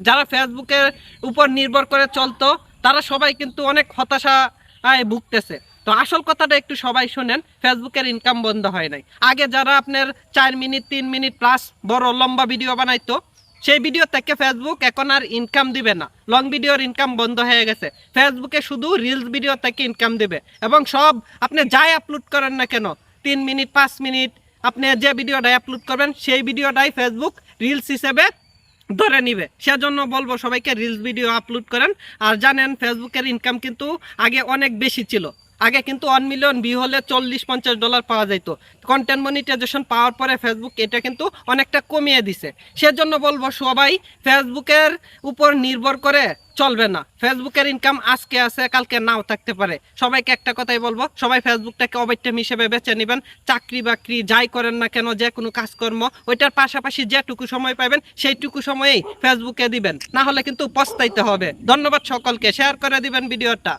যারা ফেসবুক এর উপর নির্ভর করে চলতো, তারা সবাই কিন্তু অনেক হতাশা ভুগতেছে। তো আসল কথাটা একটু সবাই শোনেন ফেসবুকের ইনকাম বন্ধ হয় নাই। আগে যারা আপনার চার মিনিট, তিন মিনিট প্লাস বড় লম্বা ভিডিও বানাইতো সেই ভিডিও থেকে ফেসবুক এখন আর ইনকাম দিবে না। লং ভিডিওর ইনকাম বন্ধ হয়ে গেছে। ফেসবুকে শুধু রিলস ভিডিও থেকে ইনকাম দিবে। এবং সব আপনি যাই আপলোড করেন না কেন, তিন মিনিট, পাঁচ মিনিট আপনি যে ভিডিওটাই আপলোড করবেন, সেই ভিডিওটাই ফেসবুক রিলস হিসেবে ধরে নিবে। সেজন্য বলব সবাইকে রিলস ভিডিও আপলোড করেন। আর জানেন ফেসবুকের ইনকাম কিন্তু আগে অনেক বেশি ছিল। আগে কিন্তু ওয়ান মিলিয়ন ভিউ হলে চল্লিশ, পঞ্চাশ ডলার পাওয়া যাইতো। কন্টেন্ট মনিটাইজেশন পাওয়ার পরে ফেসবুক এটা কিন্তু অনেকটা কমিয়ে দিছে। সেজন্য বলব সবাই ফেসবুকের উপর নির্ভর করে চলবে না। ফেসবুকের ইনকাম আজকে আছে, কালকে নাও থাকতে পারে। সবাইকে একটা কথাই বলব, সবাই ফেসবুকটাকে অবৈটাম হিসেবে বেছে নেবেন। চাকরি বাকরি যাই করেন না কেন, যে কোনো কাজকর্ম, ওইটার পাশাপাশি যেটুকু সময় পাবেন, সেইটুকু সময়েই ফেসবুকে দিবেন। না হলে কিন্তু পস্তাইতে হবে। ধন্যবাদ সকলকে। শেয়ার করে দিবেন ভিডিওটা।